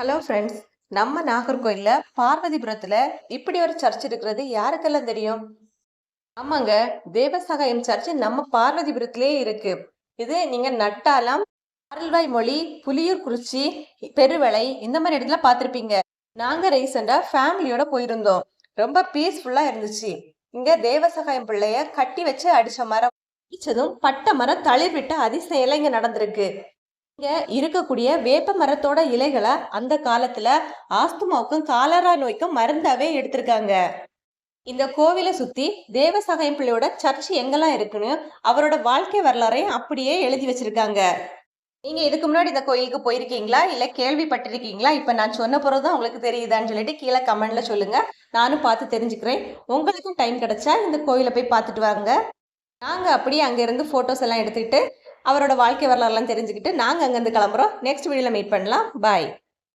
Hello friends நம்ம நாகர்கோயிலில் பார்வதிபுரத்தில் இப்படி ஒரு சர்ச் இருக்கிறது யாருக்கெல்லாம் தெரியும்? ஆமாங்க தேவசகாயம் சர்ச் நம்ம பார்வதிபுரத்திலே இருக்கு. இது நீங்கள் நட்டாலம் அருள்வாய் மொழி புலியூர் குறிச்சி பெருவளை இந்த மாதிரி இடத்துல பார்த்துருப்பீங்க. நாங்கள் ரீசெண்டாக ஃபேமிலியோட போயிருந்தோம். ரொம்ப பீஸ்ஃபுல்லாக இருந்துச்சு. இங்கே தேவசகாயம் பிள்ளைய கட்டி வச்சு அடித்த மரம் அடித்ததும் பட்டை மரம் தளிர் விட்ட அதிசயம் இங்கே நடந்திருக்கு. இங்கே இருக்கக்கூடிய வேப்ப மரத்தோட இலைகளை அந்த காலத்துல ஆஸ்துமாவுக்கும் காலரா நோய்க்கும் மருந்தாவே எடுத்திருக்காங்க. இந்த கோவிலை சுத்தி தேவசகாயம் பிள்ளையோட சர்ச் எங்கெல்லாம் இருக்குன்னு அவரோட வாழ்க்கை வரலாறையும் அப்படியே எழுதி வச்சிருக்காங்க. நீங்க இதுக்கு முன்னாடி இந்த கோயிலுக்கு போயிருக்கீங்களா? இல்ல கேள்விப்பட்டிருக்கீங்களா? இப்ப நான் சொன்ன பிறகுதான் உங்களுக்கு தெரியுதான்னு சொல்லிட்டு கீழே கமெண்ட்ல சொல்லுங்க. நானும் பார்த்து தெரிஞ்சுக்கிறேன். உங்களுக்கும் டைம் கிடைச்சா இந்த கோயிலை போய் பார்த்துட்டு வாங்க. நாங்க அப்படியே அங்க இருந்து போட்டோஸ் எல்லாம் எடுத்துக்கிட்டு அவரோட வாழ்க்கை வரலாறுலாம் தெரிஞ்சுக்கிட்டு நாங்கள் அங்கேருந்து கிளம்புறோம். நெக்ஸ்ட் வீடியோவில் மீட் பண்ணலாம். பாய்